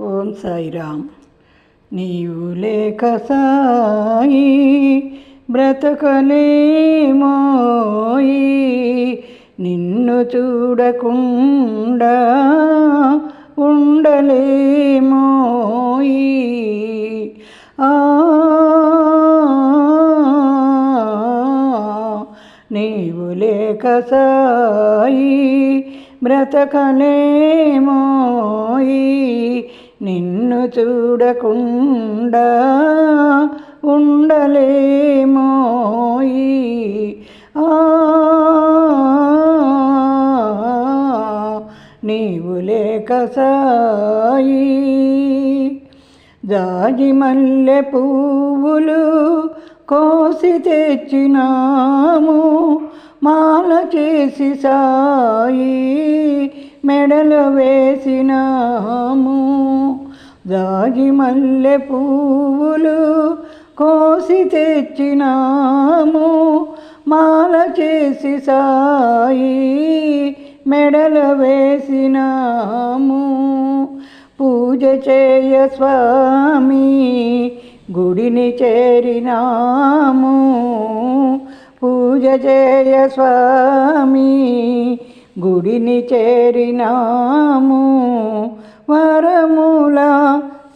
ఓం సాయిరామ్. నీవు లేక సాయి బ్రతకలేమోయి. నిన్ను చూడకుండా ఉండలేమోయి. ఆ నీవు లేక సాయి బ్రతకలేమోయి చూడకుండా ఉండలేమోయి ఆ. నీవు లేక సాయి. జాజి మల్లె పువ్వులు కోసి తెచ్చినాము మాల చేసి సాయి మెడలు వేసినాము. జాజి మల్లె పువ్వులు కోసి తెచ్చినాము. మాల చేసి సాయి మెడలు వేసినాము. పూజ చేయ స్వామి గుడిని చేరినాము. పూజ చేయ స్వామి గుడిని చేరినాము. వరముల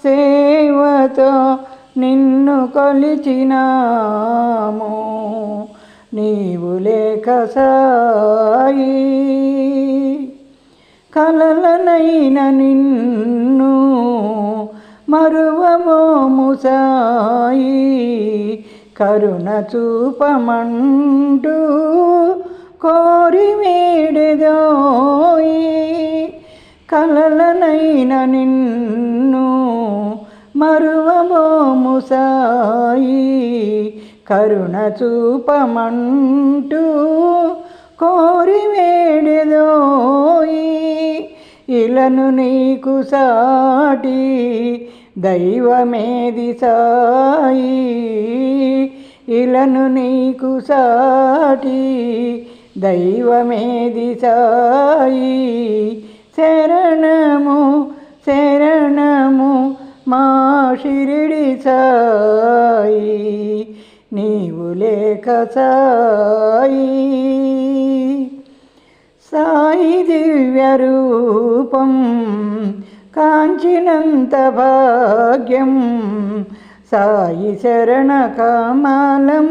సేవతో నిన్ను కొలిచినాము. నీవు లేక సాయి. కలలనైన నిన్ను మరువమోము సాయి కరుణ చూపమంటూ కోరి వేడెదోయి కలలనైన నిన్ను మరువబోము సాయి. కరుణ చూపమంటూ కోరి వేడెదోయి. ఇలను నీకు సాటి దైవమేది సాయి. ఇలను నీకు సాటి దైవమేది సాయి. శరణము శరణము మా షిరిడి సాయి. నీవు లేక సాయి. సాయి దివ్య రూపం కాంచినంత భాగ్యం. సాయి శరణ కమలం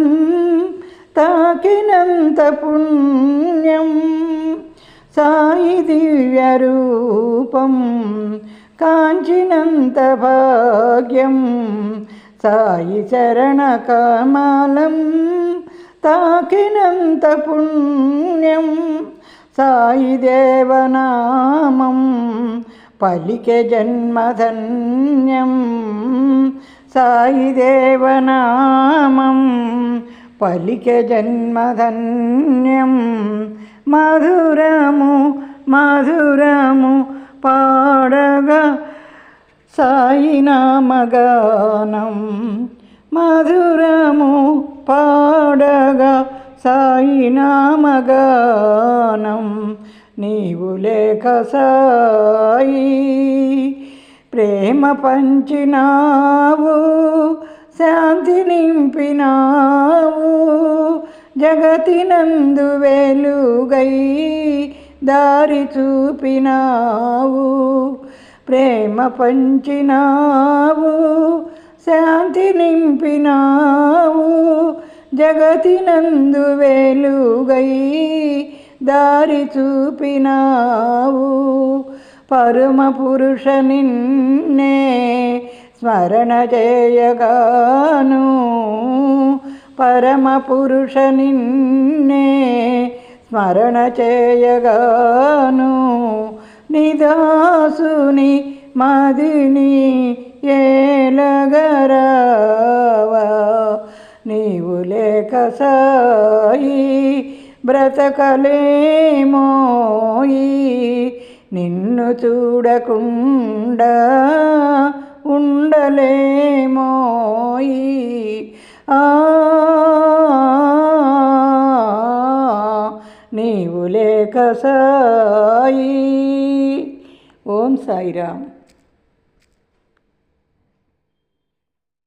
తాకినంత పుణ్యం. సాయి దివ్య రూపం కాంచినంత భాగ్యం సాయి చరణ కమలం తాకినంత పుణ్యం సాయి దేవనామం పలికె జన్మధన్యం సాయి దేవనామం పలికె జన్మధన్యం మధురము మధురము పాడగా సాయి నామగానం మధురము పాడగా సాయి నామగానం నీవు లేక సాయి ప్రేమ పంచినావు శాంతి నింపినావు. జగతినందు వెలుగై దారి చూపినావు. ప్రేమ పంచినావు. శాంతి నింపినావు. జగతినందు వెలుగై దారి చూపినావు. పరమ పురుష నిన్నే స్మరణ చేయగాను పరమ పురుష నిన్నే స్మరణ చేయగాను నిదాసుని మదిని ఏలగరావా. నీవు లేక సాయి బ్రతకలేమోయి నిన్ను చూడకుండా ఉండలేమోయి నీవు లేక సాయి. ఓం సాయిరామ్.